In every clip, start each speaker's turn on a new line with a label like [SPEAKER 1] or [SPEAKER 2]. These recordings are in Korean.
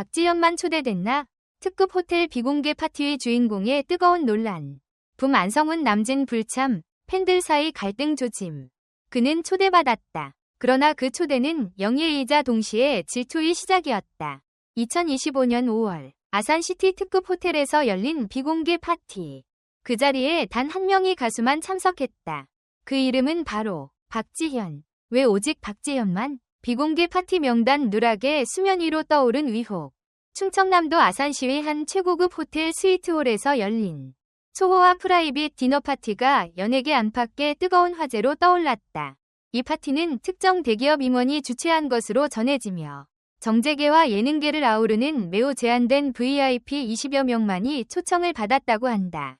[SPEAKER 1] 박지현만 초대됐나? 특급 호텔 비공개 파티의 주인공의 뜨거운 논란. 붐 안성훈 남진 불참, 팬들 사이 갈등 조짐. 그는 초대받았다. 그러나 그 초대는 영예이자 동시에 질투의 시작이었다. 2025년 5월 아산시티 특급 호텔에서 열린 비공개 파티. 그 자리에 단 한 명의 가수만 참석했다. 그 이름은 바로 박지현. 왜 오직 박지현만? 비공개 파티 명단 누락에 수면 위로 떠오른 의혹. 충청남도 아산시의 한 최고급 호텔 스위트홀에서 열린 초호화 프라이빗 디너 파티가 연예계 안팎의 뜨거운 화제로 떠올랐다. 이 파티는 특정 대기업 임원이 주최한 것으로 전해지며 정재계와 예능계를 아우르는 매우 제한된 VIP 20여 명만이 초청을 받았다고 한다.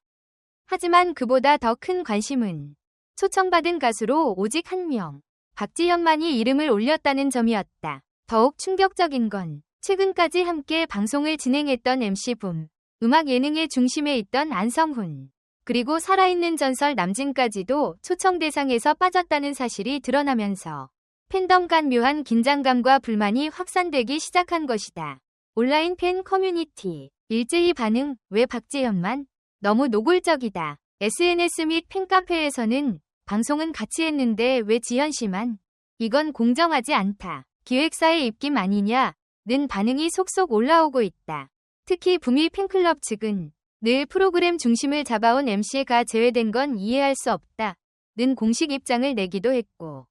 [SPEAKER 1] 하지만 그보다 더 큰 관심은 초청받은 가수로 오직 한 명, 박지현만이 이름을 올렸다는 점이었다. 더욱 충격적인 건 최근까지 함께 방송을 진행했던 MC 붐, 음악 예능의 중심에 있던 안성훈, 그리고 살아있는 전설 남진까지도 초청 대상에서 빠졌다는 사실이 드러나면서 팬덤 간 묘한 긴장감과 불만이 확산되기 시작한 것이다. 온라인 팬 커뮤니티, 일제히 반응, 왜 박지현만? 너무 노골적이다. SNS 및 팬카페에서는 방송은 같이 했는데 왜 지현 씨만? 이건 공정하지 않다. 기획사의 입김 아니냐? 는 반응이 속속 올라오고 있다. 특히 부미 팬클럽 측은 늘 프로그램 중심을 잡아온 MC가 제외된 건 이해할 수 없다. 는 공식 입장을 내기도 했고.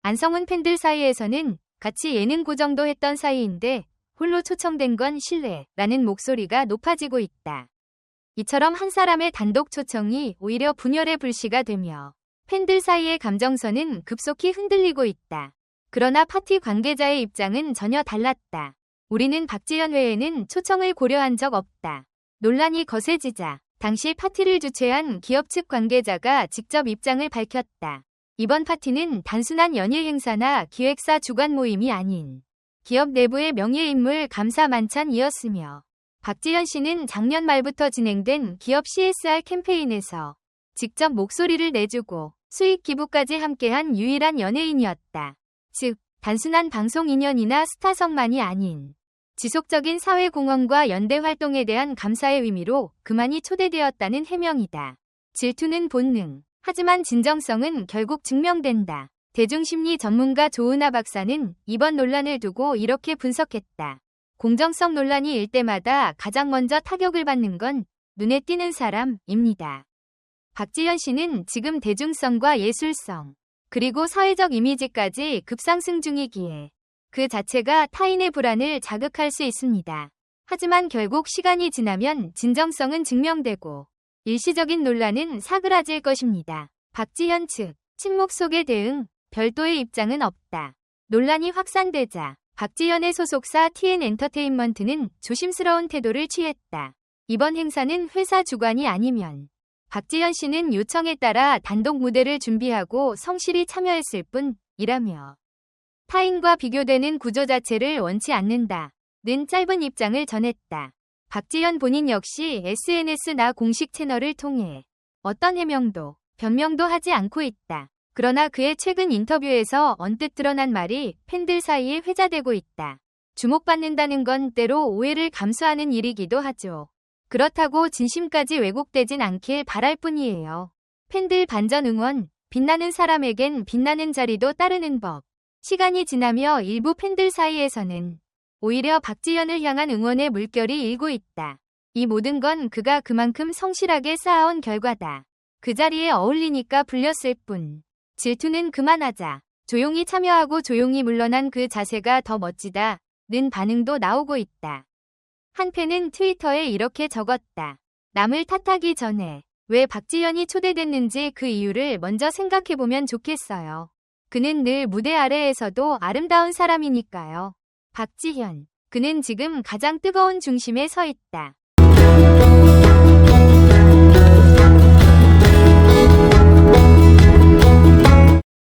[SPEAKER 1] 안성훈 팬들 사이에서는 같이 예능 고정도 했던 사이인데 홀로 초청된 건 실례라는 목소리가 높아지고 있다. 이처럼 한 사람의 단독 초청이 오히려 분열의 불씨가 되며 팬들 사이의 감정선은 급속히 흔들리고 있다. 그러나 파티 관계자의 입장은 전혀 달랐다. 우리는 박지현 외에는 초청을 고려한 적 없다. 논란이 거세지자 당시 파티를 주최한 기업 측 관계자가 직접 입장을 밝혔다. 이번 파티는 단순한 연예 행사나 기획사 주관 모임이 아닌 기업 내부의 명예인물 감사 만찬이었으며 박지현 씨는 작년 말부터 진행된 기업 CSR 캠페인에서 직접 목소리를 내주고 수익 기부까지 함께한 유일한 연예인이었다. 즉, 단순한 방송 인연이나 스타성만이 아닌 지속적인 사회공헌과 연대 활동에 대한 감사의 의미로 그만이 초대되었다는 해명이다. 질투는 본능, 하지만 진정성은 결국 증명된다. 대중심리 전문가 조은하 박사는 이번 논란을 두고 이렇게 분석했다. 공정성 논란이 일 때마다 가장 먼저 타격을 받는 건 눈에 띄는 사람입니다. 박지현 씨는 지금 대중성과 예술성, 그리고 사회적 이미지까지 급상승 중이기에 그 자체가 타인의 불안을 자극할 수 있습니다. 하지만 결국 시간이 지나면 진정성은 증명되고 일시적인 논란은 사그라질 것입니다. 박지현 측, 침묵 속의 대응, 별도의 입장은 없다. 논란이 확산되자 박지현의 소속사 TN 엔터테인먼트는 조심스러운 태도를 취했다. 이번 행사는 회사 주관이 아니면 박지현 씨는 요청에 따라 단독 무대를 준비하고 성실히 참여했을 뿐이라며 타인과 비교되는 구조 자체를 원치 않는다. 는 짧은 입장을 전했다. 박지현 본인 역시 SNS나 공식 채널을 통해 어떤 해명도 변명도 하지 않고 있다. 그러나 그의 최근 인터뷰에서 언뜻 드러난 말이 팬들 사이에 회자되고 있다. 주목받는다는 건 때로 오해를 감수하는 일이기도 하죠. 그렇다고 진심까지 왜곡되진 않길 바랄 뿐이에요. 팬들 반전 응원, 빛나는 사람에겐 빛나는 자리도 따르는 법. 시간이 지나며 일부 팬들 사이에서는 오히려 박지현을 향한 응원의 물결이 일고 있다. 이 모든 건 그가 그만큼 성실하게 쌓아온 결과다. 그 자리에 어울리니까 불렸을 뿐. 질투는 그만하자. 조용히 참여하고 조용히 물러난 그 자세가 더 멋지다. 는 반응도 나오고 있다. 한 팬은 트위터에 이렇게 적었다. 남을 탓하기 전에 왜 박지현이 초대됐는지 그 이유를 먼저 생각해보면 좋겠어요. 그는 늘 무대 아래에서도 아름다운 사람이니까요. 박지현. 그는 지금 가장 뜨거운 중심에 서 있다.